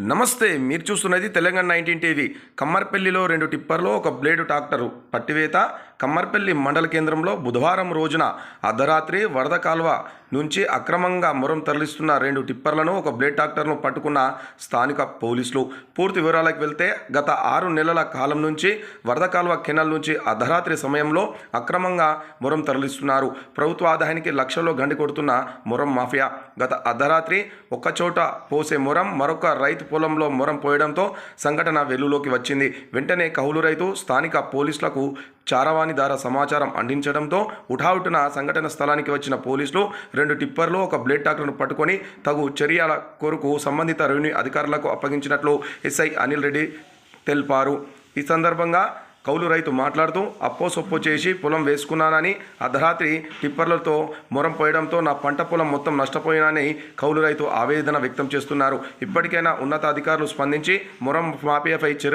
నమస్తే మీరు చూస్తున్నది తెలంగాణ నైన్టీన్ టీవీ. కమ్మర్పల్లిలో రెండు టిప్పర్లో ఒక బ్లేడు ట్రాక్టరు. పట్టివేత కమ్మర్పల్లి మండల కేంద్రంలో బుధవారం రోజున అర్ధరాత్రి వరద కాలువ నుంచి అక్రమంగా మురం తరలిస్తున్న రెండు టిప్పర్లను ఒక బ్లేడ్ ట్రాక్టర్ను పట్టుకున్న స్థానిక పోలీసులు. పూర్తి వివరాలకు వెళ్తే గత ఆరు నెలల కాలం నుంచి వరద కాలువ కెనాల్ నుంచి అర్ధరాత్రి సమయంలో అక్రమంగా మురం తరలిస్తున్నారు. ప్రభుత్వ ఆదాయానికి లక్షల్లో గండి కొడుతున్న మొరం మాఫియా. గత అర్ధరాత్రి ఒక్కచోట పోసే మొరం మరొక రైతు పొలంలో మురం పోయడంతో సంఘటన వెలుగులోకి వచ్చింది. వెంటనే కౌలు రైతు స్థానిక పోలీసులకు చారవాణి ద్వారా సమాచారం అందించడంతో ఉఠావుటున సంఘటన స్థలానికి వచ్చిన పోలీసులు రెండు టిప్పర్లు ఒక బ్లేడ్ ట్రాక్టర్ను పట్టుకొని తగు చర్యల కొరకు సంబంధిత రెవెన్యూ అధికారులకు అప్పగించినట్లు ఎస్ఐ అనిల్ రెడ్డి తెలిపారు. ఈ సందర్భంగా కౌలు రైతు మాట్లాడుతూ అప్పో సొప్పో చేసి పొలం వేసుకున్నానని అర్ధరాత్రి టిప్పర్లతో మొరం పోయడంతో నా పంట పొలం మొత్తం నష్టపోయినని కౌలు రైతు ఆవేదన వ్యక్తం చేస్తున్నారు. ఇప్పటికైనా ఉన్నతాధికారులు స్పందించి మొరం మాఫియాపై చర్య